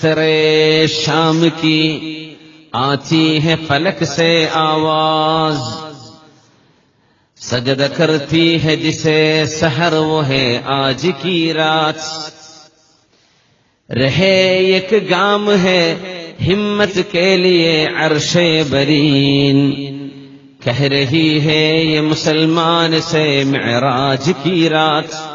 قطرے شام کی آتی ہے فلک سے آواز۔ سجد کرتی ہے جسے سہر وہ ہے آج کی رات۔ رہے ایک گام ہے ہمت کے لیے عرش برین۔ کہہ رہی ہے یہ مسلمان سے معراج کی رات۔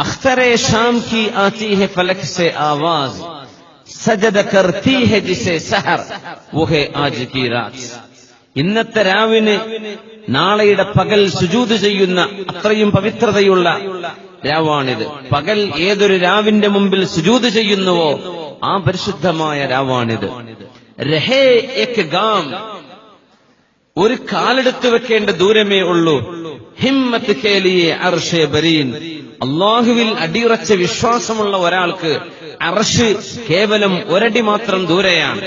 अख्तर शाम की आती है फलक से आवाज सजद करती है जिसे सहर वो है आज की रात ഇന്നത്തെ രാവിന് നാളെയുടെ പകൽ സുജൂത് ചെയ്യുന്ന അത്രയും പവിത്രതയുള്ള രാവാണിത് പകൽ ഏതൊരു രാവിന്റെ മുമ്പിൽ സുജൂത് ചെയ്യുന്നുവോ ആ പരിശുദ്ധമായ രാവാണിത് രഹേ എക് ഗാം ഒരു കാലെടുത്ത് വെക്കേണ്ട ദൂരമേ ഉള്ളൂ ഹിമ്മത്ത് കേലിയെ അർഷെ ബരീൻ അള്ളാഹുവിൽ അടിയുറച്ച വിശ്വാസമുള്ള ഒരാൾക്ക് അർഷ് കേവലം ഒരടി മാത്രം ദൂരെയാണ്.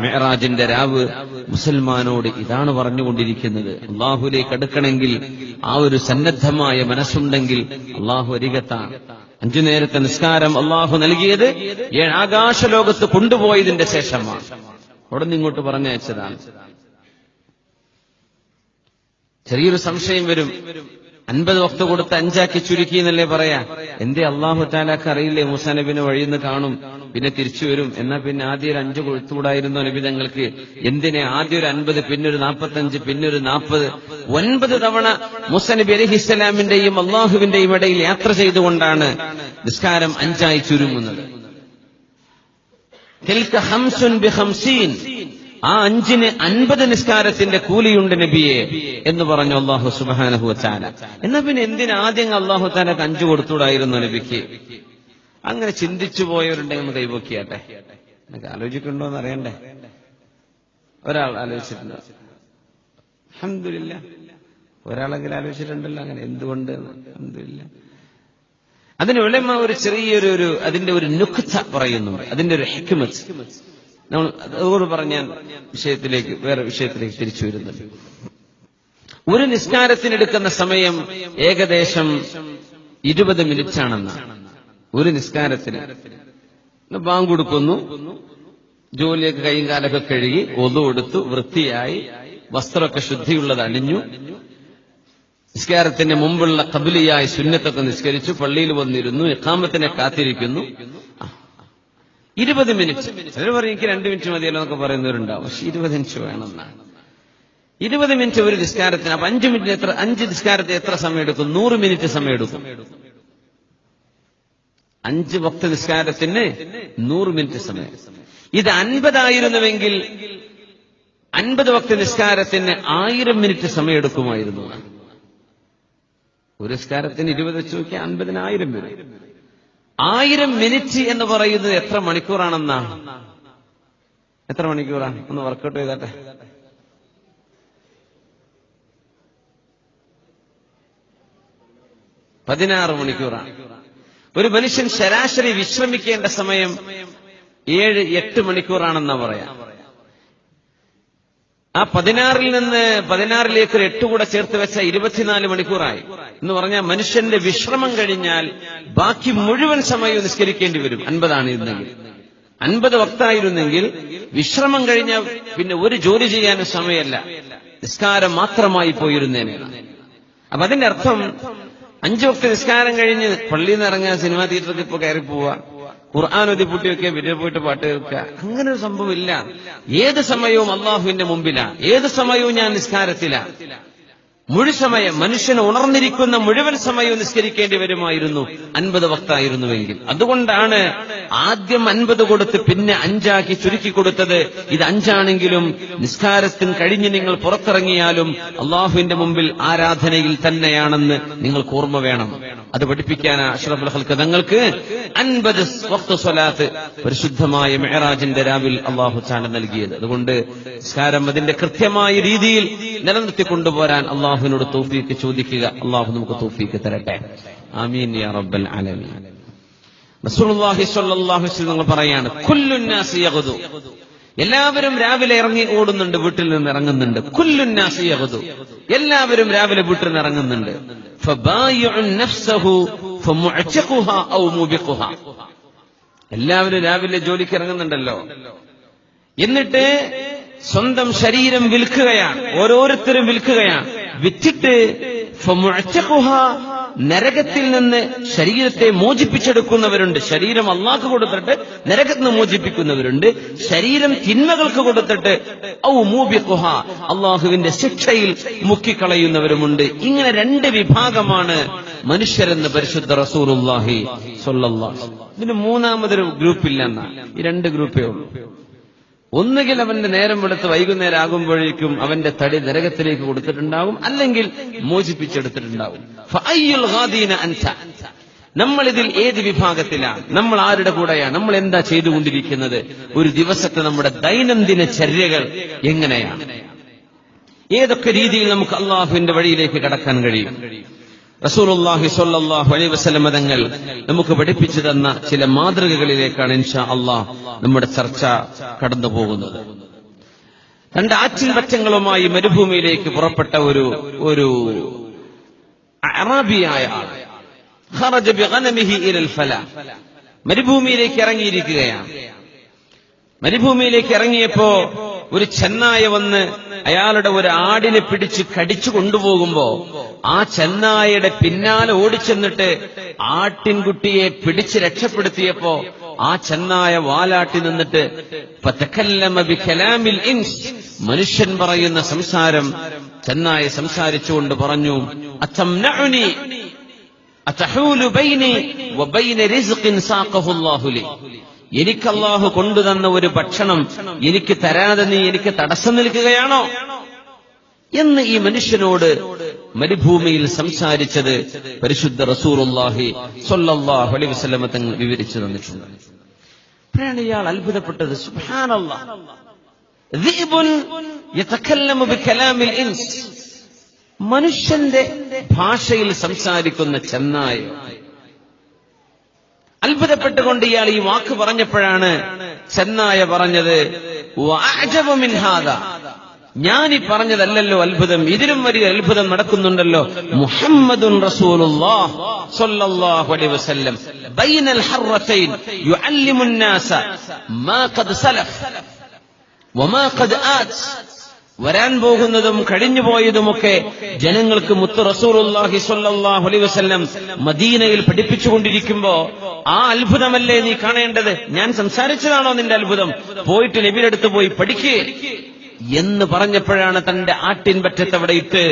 മെഹറാജിന്റെ രാവ് മുസൽമാനോട് ഇതാണ് പറഞ്ഞുകൊണ്ടിരിക്കുന്നത്. അള്ളാഹുലേക്ക് അടുക്കണമെങ്കിൽ ആ ഒരു സന്നദ്ധമായ മനസ്സുണ്ടെങ്കിൽ അള്ളാഹു അരികത്താണ് അഞ്ചു നേരത്തെ നിസ്കാരം അള്ളാഹു നൽകിയത് ആകാശലോകത്ത് കൊണ്ടുപോയതിന്റെ ശേഷമാണ്. അവിടെ നിന്ന് ഇങ്ങോട്ട് പറഞ്ഞയച്ചതാണ്. ചെറിയൊരു സംശയം വരും. അൻപത് വക്ത കൊടുത്ത് അഞ്ചാക്കി ചുരുക്കി എന്നല്ലേ പറയാ? എന്തേ അള്ളാഹു താലാക്ക് അറിയില്ലേ മൂസാ നബിനെ വഴിയെന്ന് കാണും പിന്നെ തിരിച്ചു വരും. എന്നാ പിന്നെ ആദ്യം ഒരു അഞ്ച് കൊടുത്തുകൂടായിരുന്നു അനുബിതങ്ങൾക്ക് എന്തിനെ ആദ്യം ഒരു അൻപത് പിന്നൊരു നാൽപ്പത്തഞ്ച് പിന്നൊരു നാൽപ്പത് ഒൻപത് തവണ മൂസ നബി അലഹി ഇസ്ലാമിന്റെയും അള്ളാഹുവിന്റെയും ഇടയിൽ യാത്ര ചെയ്തുകൊണ്ടാണ് നിസ്കാരം അഞ്ചായി ചുരുങ്ങുന്നത്. ആ അഞ്ചിന് അൻപത് നിസ്കാരത്തിന്റെ കൂലിയുണ്ട് നബിയെ എന്ന് പറഞ്ഞു അള്ളാഹു സുബാനഹു ചാല എന്നാ പിന്നെ എന്തിനാ ആദ്യം അള്ളാഹു താലക്ക് അഞ്ചു കൊടുത്തൂടായിരുന്നു നബിക്ക്? അങ്ങനെ ചിന്തിച്ചു പോയവരുണ്ടെങ്കിൽ ഒന്ന് കൈപോക്കിയാട്ടെ. എന്നൊക്കെ ആലോചിക്കണ്ടോ എന്ന് അറിയണ്ടേ? ഒരാൾ ആലോചിച്ചിട്ടുണ്ട്. അഹമ്മദില്ല ഒരാളെങ്കിലും ആലോചിച്ചിട്ടുണ്ടല്ലോ അങ്ങനെ. എന്തുകൊണ്ട്? അഹമ്മദില്ല അതിന് ഉലമ ഒരു ചെറിയൊരു ഒരു അതിന്റെ ഒരു നുക്ത പറയുന്നുണ്ട്. അതിന്റെ ഒരു ഹെക്മത്ത്. നമ്മൾ അതുകൊണ്ട് പറഞ്ഞ വിഷയത്തിലേക്ക് വേറെ വിഷയത്തിലേക്ക് തിരിച്ചു വരുന്നുണ്ട് ഒരു നിസ്കാരത്തിനെടുക്കുന്ന സമയം ഏകദേശം ഇരുപത് മിനിറ്റ് ആണെന്നാണ് ഒരു നിസ്കാരത്തിന്. ബാങ്ക് കൊടുക്കുന്നു. ജോലിയൊക്കെ കൈയും കാലൊക്കെ കഴുകി ഒതു കൊടുത്തു വൃത്തിയായി വസ്ത്രമൊക്കെ ശുദ്ധിയുള്ളത് അണിഞ്ഞു. നിസ്കാരത്തിന് മുമ്പുള്ള കബിലിയായി സുന്നത്തൊക്കെ നിസ്കരിച്ചു പള്ളിയിൽ വന്നിരുന്നു. ഇഖാമത്തിനെ കാത്തിരിക്കുന്നു. ഇരുപത് മിനിറ്റ് ചിലർ പറയും എനിക്ക് രണ്ട് മിനിറ്റ് മതിയല്ലോ എന്നൊക്കെ പറയുന്നവരുണ്ടാവും. പക്ഷെ ഇരുപത് മിനിറ്റ് വേണമെന്നാണ് ഇരുപത് മിനിറ്റ് ഒരു നിസ്കാരത്തിന് അപ്പൊ അഞ്ച് മിനിറ്റ് എത്ര അഞ്ച് നിസ്കാരത്തിന് എത്ര സമയം എടുക്കും നൂറ് മിനിറ്റ് സമയം എടുക്കും അഞ്ച് ഭക്ത നിസ്കാരത്തിന് നൂറ് മിനിറ്റ് സമയം. ഇത് അൻപതായിരുന്നുവെങ്കിൽ അൻപത് ഭക്ത നിസ്കാരത്തിന് ആയിരം മിനിറ്റ് സമയം എടുക്കുമായിരുന്നു ഒരു നിസ്കാരത്തിന് ഇരുപത് വെച്ച് നോക്കിയാൽ അൻപതിനായിരം മിനിറ്റ് ആയിരം മിനിറ്റ് എന്ന് പറയുന്നത് എത്ര മണിക്കൂറാണെന്നാണ് എത്ര മണിക്കൂറാണ് ഒന്ന് വർക്കൗട്ട് ചെയ്താട്ടെ. പതിനാറ് മണിക്കൂറാണ് ഒരു മനുഷ്യൻ ശരാശരി വിശ്രമിക്കേണ്ട സമയം ഏഴ് എട്ട് മണിക്കൂറാണെന്നാ പറയാം. ആ പതിനാറിൽ നിന്ന് പതിനാറിലേക്ക് ഒരു എട്ട് കൂടെ ചേർത്ത് വെച്ച ഇരുപത്തിനാല് മണിക്കൂറായി. എന്ന് പറഞ്ഞാൽ മനുഷ്യന്റെ വിശ്രമം കഴിഞ്ഞാൽ ബാക്കി മുഴുവൻ സമയവും നിസ്കരിക്കേണ്ടി വരും. അൻപതാണ് ഇരുന്നെങ്കിൽ അൻപത് വക്തായിരുന്നെങ്കിൽ വിശ്രമം കഴിഞ്ഞ പിന്നെ ഒരു ജോലി ചെയ്യാനും സമയമല്ല. നിസ്കാരം മാത്രമായി പോയിരുന്നേനെ. അപ്പൊ അതിന്റെ അർത്ഥം അഞ്ചു വക്ത നിസ്കാരം കഴിഞ്ഞ് പള്ളിയിൽ നിന്ന് ഇറങ്ങാൻ സിനിമാ തിയേറ്ററിൽ ഇപ്പൊ കയറി പോവാ ഖുർആൻ ഒതി പൂട്ടി വെക്കുക വീട്ടിൽ പോയിട്ട് പാട്ട് കേൾക്കുക. അങ്ങനെ ഒരു സംഭവമില്ല. ഏത് സമയവും അള്ളാഹുവിന്റെ മുമ്പിലാ. ഏത് സമയവും ഞാൻ നിസ്കാരത്തിലാ. മുഴുസമയം മനുഷ്യൻ ഉണർന്നിരിക്കുന്ന മുഴുവൻ സമയവും നിസ്കരിക്കേണ്ടി വരുമായിരുന്നു. അൻപത് വക്തായിരുന്നുവെങ്കിൽ. അതുകൊണ്ടാണ് ആദ്യം അൻപത് കൊടുത്ത് പിന്നെ അഞ്ചാക്കി ചുരുക്കി കൊടുത്തത്. ഇത് അഞ്ചാണെങ്കിലും നിസ്കാരത്തിന് കഴിഞ്ഞ് നിങ്ങൾ പുറത്തിറങ്ങിയാലും അള്ളാഹുവിന്റെ മുമ്പിൽ ആരാധനയിൽ തന്നെയാണെന്ന് നിങ്ങൾക്ക് ഓർമ്മ വേണം. അത് പഠിപ്പിക്കാൻ അഷ്റഫുൽ ഹൽക്ക് തങ്ങൾക്ക്. അൻപത് സ്വലാത്ത് പരിശുദ്ധമായ മെഹറാജിന്റെ രാവിൽ അള്ളാഹു ചാന നൽകിയത്. അതുകൊണ്ട് നിസ്കാരം അതിന്റെ കൃത്യമായ രീതിയിൽ നിലനിർത്തി കൊണ്ടുപോരാൻ അള്ളാഹുവിനോട് തോഫീക്ക് ചോദിക്കുക. അള്ളാഹു നമുക്ക് തോഫീക്ക് തരട്ടെ. ആമീൻ യാ റബ്ബൽ ആലമീൻ. റസൂലുള്ളാഹി സ്വല്ലല്ലാഹു അലൈഹി വസല്ലം പറയാണ് കുല്ലുന്നാസി യഗ്ദു. എല്ലാവരും രാവിലെ ഇറങ്ങി ഓടുന്നുണ്ട് വീട്ടിൽ നിന്ന് ഇറങ്ങുന്നുണ്ട്. കുല്ലുന്നാസിയകതു എല്ലാവരും രാവിലെ വീട്ടിൽ നിന്ന് ഇറങ്ങുന്നുണ്ട്. എല്ലാവരും രാവിലെ ജോലിക്ക് ഇറങ്ങുന്നുണ്ടല്ലോ. എന്നിട്ട് സ്വന്തം ശരീരം വിൽക്കുകയാണ്. ഓരോരുത്തരും വിൽക്കുകയാണ്. വിറ്റിട്ട് നരകത്തിൽ നിന്ന് ശരീരത്തെ മോചിപ്പിച്ചെടുക്കുന്നവരുണ്ട്. ശരീരം അള്ളാഹ് കൊടുത്തിട്ട് നരകത്തിന് മോചിപ്പിക്കുന്നവരുണ്ട്. ശരീരം തിന്മകൾക്ക് കൊടുത്തിട്ട് ഔ മൂബിഖുഹ അള്ളാഹുവിന്റെ ശിക്ഷയിൽ മുക്കിക്കളയുന്നവരുമുണ്ട്. ഇങ്ങനെ രണ്ട് വിഭാഗമാണ് മനുഷ്യരെന്ന് പരിശുദ്ധ റസൂലുള്ളാഹി സൊല്ലാഹ് ഇതിന് മൂന്നാമതൊരു ഗ്രൂപ്പ് ഗ്രൂപ്പില്ലെന്ന ഈ രണ്ട് ഗ്രൂപ്പേ ഉള്ളൂ. ഒന്നുകിൽ അവന്റെ നേരം വെളുത്ത് വൈകുന്നേരം ആകുമ്പോഴേക്കും അവന്റെ തടി നരകത്തിലേക്ക് കൊടുത്തിട്ടുണ്ടാകും അല്ലെങ്കിൽ അൻത. നമ്മൾ ഇതിൽ ഏത് വിഭാഗത്തിലാണ്? നമ്മൾ ആരുടെ കൂടെയാണ്? നമ്മൾ എന്താ ചെയ്തുകൊണ്ടിരിക്കുന്നത്? ഒരു ദിവസത്തെ നമ്മുടെ ദൈനംദിന ചര്യകൾ എങ്ങനെയാണ്? ഏതൊക്കെ രീതിയിൽ നമുക്ക് അള്ളാഹുവിന്റെ വഴിയിലേക്ക് കടക്കാൻ കഴിയും? റസൂലുള്ളാഹി സ്വല്ലല്ലാഹു അലൈഹി വസല്ലം തങ്ങൾ നമുക്ക് പഠിപ്പിച്ചു തന്ന ചില മാതൃകകളിലേക്കാണ് ഇൻഷാ അള്ളാഹ് നമ്മുടെ ചർച്ച കടന്നു പോകുന്നത്. രണ്ട് ആച്ചിൻ പറ്റങ്ങളുമായി മരുഭൂമിയിലേക്ക് പുറപ്പെട്ട ഒരു ഒരു അറാബിയായ ആൾ. മരുഭൂമിയിലേക്ക് ഇറങ്ങിയിരിക്കുകയാണ്. മരുഭൂമിയിലേക്ക് ഇറങ്ങിയപ്പോ ഒരു ചെന്നായ വന്ന് അയാളുടെ ഒരു ആടിനെ പിടിച്ച് കടിച്ചു കൊണ്ടുപോകുമ്പോ ആ ചെന്നായയുടെ പിന്നാലെ ഓടിച്ചെന്നിട്ട് ആട്ടിൻകുട്ടിയെ പിടിച്ച് രക്ഷപ്പെടുത്തിയപ്പോ ആ ചെന്നായ വാലാട്ടി നിന്നിട്ട് ഇൻസ്. മനുഷ്യൻ പറയുന്ന സംസാരം ചെന്നായ സംസാരിച്ചുകൊണ്ട് പറഞ്ഞു അച്ഛം ബൈനി എനിക്ക് അള്ളാഹു കൊണ്ടുതന്ന ഒരു ഭക്ഷണം എനിക്ക് തരാതെ നീ എനിക്ക് തടസ്സം നിൽക്കുകയാണോ? എന്ന് ഈ മനുഷ്യനോട് മരുഭൂമിയിൽ സംസാരിച്ചത് പരിശുദ്ധ റസൂറുല്ലാഹി സൊല്ലാഹു അലൈ തങ്ങൾ വിവരിച്ചു തന്നിട്ടുണ്ട്. ഇയാൾ അത്ഭുതപ്പെട്ടത്. മനുഷ്യന്റെ ഭാഷയിൽ സംസാരിക്കുന്ന ചെന്നായോ? അത്ഭുതപ്പെട്ടുകൊണ്ട് ഇയാൾ ഈ വാക്ക് പറഞ്ഞപ്പോഴാണ് ചെന്നായ പറഞ്ഞത് ഞാൻ ഈ പറഞ്ഞതല്ലോ അത്ഭുതം ഇതിലും വലിയ അത്ഭുതം നടക്കുന്നുണ്ടല്ലോ. മുഹമ്മദുൻ വസല്ലം. ബൈനൽ മാ ഖദ് വമാ ഖദ് ആത് വരാൻ പോകുന്നതും കഴിഞ്ഞുപോയതുമൊക്കെ ജനങ്ങൾക്ക് മുത്ത് റസൂലുള്ളാഹി സ്വല്ലല്ലാഹു അലൈഹി വസല്ലം മദീനയിൽ പഠിപ്പിച്ചുകൊണ്ടിരിക്കുമ്പോ ആ അത്ഭുതമല്ലേ നീ കാണേണ്ടത്? ഞാൻ സംസാരിച്ചതാണോ നിന്റെ അത്ഭുതം? പോയിട്ട് നബിയുടെ പോയി പഠിക്കേ എന്ന് പറഞ്ഞപ്പോഴാണ് തന്റെ ആട്ടിൻ പറ്റത്തവിടെ ഇട്ട്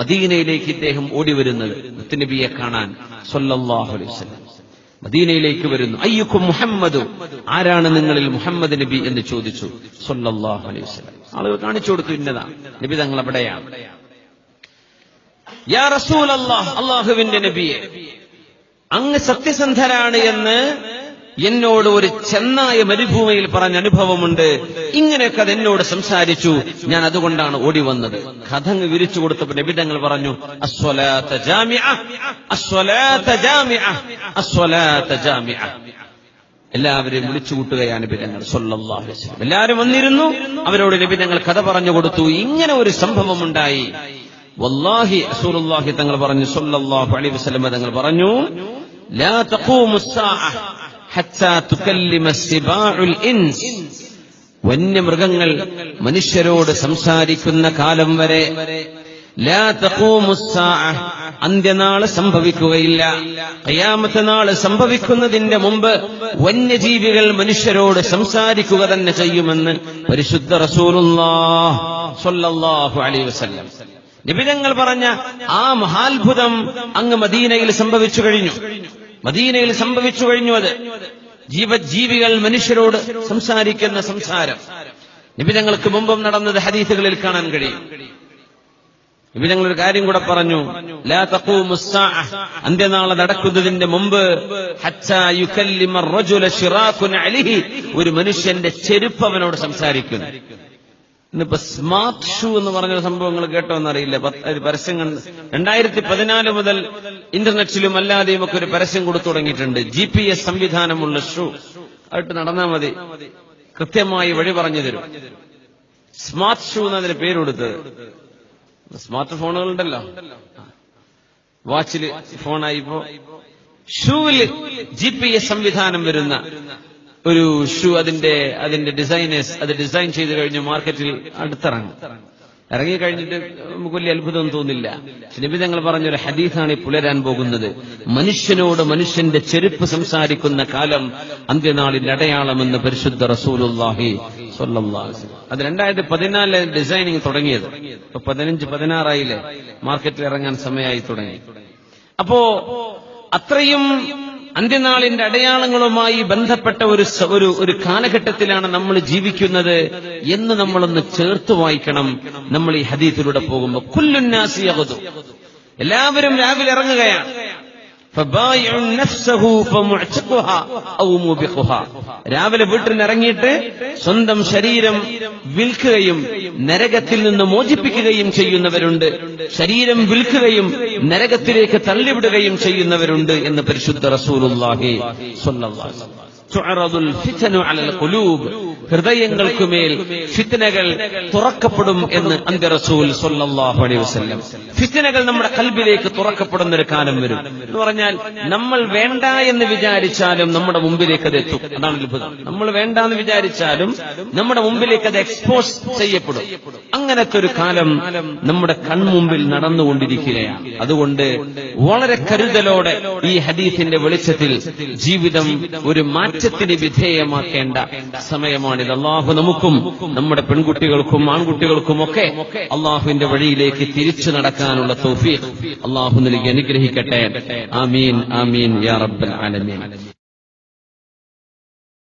മദീനയിലേക്ക് ഇദ്ദേഹം ഓടിവരുന്നത് മുത്തുനബിയെ കാണാൻ സ്വല്ലല്ലാഹു അലൈഹി വസല്ലം. മദീനയിലേക്ക് വരുന്നു. അയ്യുക്കും മുഹമ്മദ്? ആരാണ് നിങ്ങളിൽ മുഹമ്മദ് നബി എന്ന് ചോദിച്ചു. സൊല്ലാഹു അലൈഹി വസല്ലം. ആളുകൾ കാണിച്ചു കൊടുത്തു ഇന്നതാണ് നബി തങ്ങൾ അവിടെയാണ്. യാ അള്ളാഹുവിന്റെ നബിയെ അങ്ങ് സത്യസന്ധരാണ് എന്ന് എന്നോട് ഒരു ചെന്നായ മരുഭൂമിയിൽ പറഞ്ഞ അനുഭവമുണ്ട്. ഇങ്ങനെയൊക്കെ അത് എന്നോട് സംസാരിച്ചു. ഞാൻ അതുകൊണ്ടാണ് ഓടി വന്നത്. കഥങ്ങ് വിരിച്ചു കൊടുത്തപ്പോൾ നബിതങ്ങൾ പറഞ്ഞു എല്ലാവരെയും വിളിച്ചു കൂട്ടുകയാണ് നബിതങ്ങൾ വസല്ലം. എല്ലാവരും വന്നിരുന്നു. അവരോട് നബിതങ്ങൾ കഥ പറഞ്ഞു കൊടുത്തു. ഇങ്ങനെ ഒരു സംഭവം ഉണ്ടായി വല്ലാഹി അസൂറുല്ലാഹി തങ്ങൾ പറഞ്ഞു സൊല്ലാഹു അലൈഹി വസല്ലം തങ്ങൾ പറഞ്ഞു ലാ വന്യമൃഗങ്ങൾ മനുഷ്യരോട് സംസാരിക്കുന്ന കാലം വരെ അന്ത്യനാൾ സംഭവിക്കുകയില്ല. കയ്യാമത്തെ നാൾ സംഭവിക്കുന്നതിന്റെ മുമ്പ് വന്യജീവികൾ മനുഷ്യരോട് സംസാരിക്കുക തന്നെ ചെയ്യുമെന്ന് പരിശുദ്ധ റസൂറുല്ലാഹു അലൈ വസ്ലം നിബിധങ്ങൾ പറഞ്ഞ ആ മഹാത്ഭുതം അങ്ങ് മദീനയിൽ സംഭവിച്ചു കഴിഞ്ഞു. മദീനയിൽ സംഭവിച്ചു കഴിഞ്ഞു അത്. ജീവജീവികൾ മനുഷ്യരോട് സംസാരിക്കുന്ന സംസാരം. നിബിതങ്ങൾക്ക് മുമ്പും നടന്നത് ഹദീസുകളിൽ കാണാൻ കഴിയും. ഇവ ഒരു കാര്യം കൂടെ പറഞ്ഞു. അന്ത്യനാളെ നടക്കുന്നതിന്റെ മുമ്പ് ഒരു മനുഷ്യന്റെ ചെരുപ്പ് അവനോട് സംസാരിക്കുന്നു. ഇന്നിപ്പോ സ്മാർട്ട് ഷൂ എന്ന് പറഞ്ഞ സംഭവങ്ങൾ കേട്ടോ എന്നറിയില്ല ഒരു പരസ്യം രണ്ടായിരത്തി പതിനാല് മുതൽ ഇന്റർനെറ്റിലും അല്ലാതെയും ഒക്കെ ഒരു പരസ്യം കൊടുത്തു തുടങ്ങിയിട്ടുണ്ട്. ജി പി എസ് സംവിധാനമുള്ള ഷൂ ആയിട്ട് നടന്നാൽ മതി. കൃത്യമായി വഴി പറഞ്ഞു തരും. സ്മാർട്ട് ഷൂ എന്നതിന് പേര് കൊടുത്തത്. സ്മാർട്ട് ഫോണുകളുണ്ടല്ലോ വാച്ചിൽ ഫോണായിപ്പോ ഷൂവിൽ ജി പി എസ് സംവിധാനം വരുന്ന ഒരു ഷൂ അതിന്റെ അതിന്റെ ഡിസൈനേഴ്സ് അത് ഡിസൈൻ ചെയ്ത് കഴിഞ്ഞ് മാർക്കറ്റിൽ അടുത്തിറങ്ങും. ഇറങ്ങി കഴിഞ്ഞിട്ട് നമുക്ക് വലിയ അത്ഭുതം തോന്നില്ല. നബി തങ്ങൾ പറഞ്ഞൊരു ഹദീസാണ് ഈ പുലരാൻ പോകുന്നത്. മനുഷ്യനോട് മനുഷ്യന്റെ ചെരുപ്പ് സംസാരിക്കുന്ന കാലം അന്ത്യനാളിന്റെ അടയാളമെന്ന് പരിശുദ്ധ റസൂലുല്ലാഹി അത് രണ്ടായിരത്തി പതിനാലിലെ ഡിസൈനിങ് തുടങ്ങിയത്. ഇപ്പൊ പതിനഞ്ച് പതിനാറായില്ലേ മാർക്കറ്റിൽ ഇറങ്ങാൻ സമയമായി തുടങ്ങി. അപ്പോ അത്രയും അന്ത്യനാളിന്റെ അടയാളങ്ങളുമായി ബന്ധപ്പെട്ട ഒരു ഒരു ഒരു കാലഘട്ടത്തിലാണ് നമ്മൾ ജീവിക്കുന്നത് എന്ന് നമ്മളൊന്ന് ചേർത്ത് വായിക്കണം. നമ്മൾ ഈ ഹദീത്തിലൂടെ പോകുമ്പോൾ. കുല്ലുന്നാസി യഗ്ദു. എല്ലാവരും രാവിലെ ഇറങ്ങുകയാണ്. രാവിലെ വീട്ടിൽ ഇറങ്ങിയിട്ട് സ്വന്തം ശരീരം വിൽക്കുകയും നരകത്തിൽ നിന്ന് മോചിപ്പിക്കുകയും ചെയ്യുന്നവരുണ്ട്. ശരീരം വിൽക്കുകയും നരകത്തിലേക്ക് തള്ളിവിടുകയും ചെയ്യുന്നവരുണ്ട് എന്ന് പരിശുദ്ധ റസൂലുള്ളാഹി സ്വല്ലല്ലാഹു അലൈഹി. ഫിത്തനകൾ ഹൃദയങ്ങൾക്കുമേൽ ഫിത്നകൾ തുറക്കപ്പെടും എന്ന് അന്ത്യറസൂൽ സ്വല്ലല്ലാഹു അലൈഹി ഫിത്നകൾ നമ്മുടെ കൽബിലേക്ക് തുറക്കപ്പെടുന്ന ഒരു കാലം വരും. എന്ന് പറഞ്ഞാൽ നമ്മൾ വേണ്ട എന്ന് വിചാരിച്ചാലും നമ്മുടെ മുമ്പിലേക്ക് അത് എത്തും. അതാണ് അത്ഭുതം നമ്മൾ വേണ്ട എന്ന് വിചാരിച്ചാലും നമ്മുടെ മുമ്പിലേക്ക് അത് എക്സ്പോസ് ചെയ്യപ്പെടും. അങ്ങനത്തെ ഒരു കാലം നമ്മുടെ കൺമുമ്പിൽ നടന്നുകൊണ്ടിരിക്കുകയാണ്. അതുകൊണ്ട് വളരെ കരുതലോടെ ഈ ഹദീസിന്റെ വെളിച്ചത്തിൽ ജീവിതം ഒരു മാറ്റത്തിന് വിധേയമാക്കേണ്ട സമയമാണിത് അള്ളാഹു നമുക്കും നമ്മുടെ പെൺകുട്ടികൾക്കും ആൺകുട്ടികൾക്കും ഒക്കെ അള്ളാഹുവിന്റെ വഴിയിലേക്ക് തിരിച്ചു നടക്കാനുള്ള തൗഫീഖ് അള്ളാഹു നൽകി അനുഗ്രഹിക്കട്ടെ. ആമീൻ ആമീൻ യാ റബ്ബൽ ആലമീൻ.